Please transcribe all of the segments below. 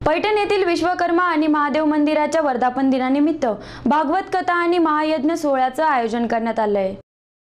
पैठण येथील विश्वकर्मा आणि महादेव मंदिराच्या वर्धापन दिनानिमित्त भागवत कथा आणि महायज्ञ सोहळ्याचं आयोजन करण्यात आलं आहे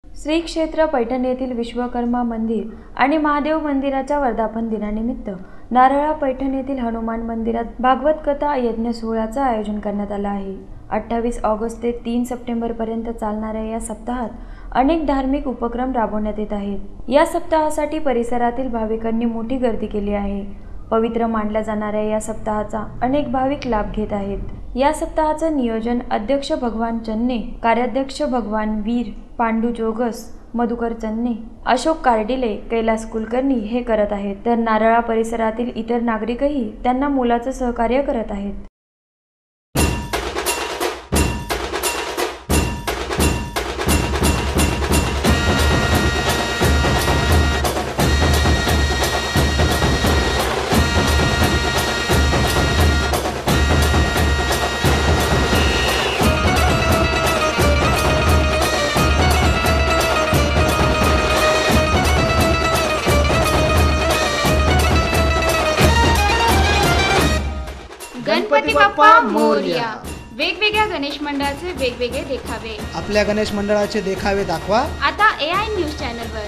श्री क्षेत्र पैठण येथील विश्वकर्मा मंदिर आणि महादेव मंदिराच्या वर्धापन दिनानिमित्त नारळा पैठण येथील हनुमान मंदिरात भागवत कथा यज्ञ सोहळ्याचं आयोजन करण्यात आलं आहे. अठ्ठावीस ऑगस्ट ते तीन सप्टेंबरपर्यंत चालणाऱ्या या सप्ताहात अनेक धार्मिक उपक्रम राबवण्यात येत आहेत. या सप्ताहासाठी परिसरातील भाविकांनी मोठी गर्दी केली आहे. पवित्र मानल्या जाणाऱ्या या सप्ताहाचा अनेक भाविक लाभ घेत आहेत. या सप्ताहाचं नियोजन अध्यक्ष भगवान चन्ने कार्याध्यक्ष भगवान वीर पांडू जोगस मधुकर चन्ने अशोक कार्डिले कैलास कुलकर्णी हे करत आहेत. तर नारळा परिसरातील इतर नागरिकही त्यांना मोलाचं सहकार्य करत आहेत. गणपती बाप्पा मोरया. वेगवेगळ्या गणेश मंडळाचे वेगवेगळे देखावे. आपल्या गणेश मंडळाचे देखावे दाखवा. आता ए आय न्यूज चॅनलवर.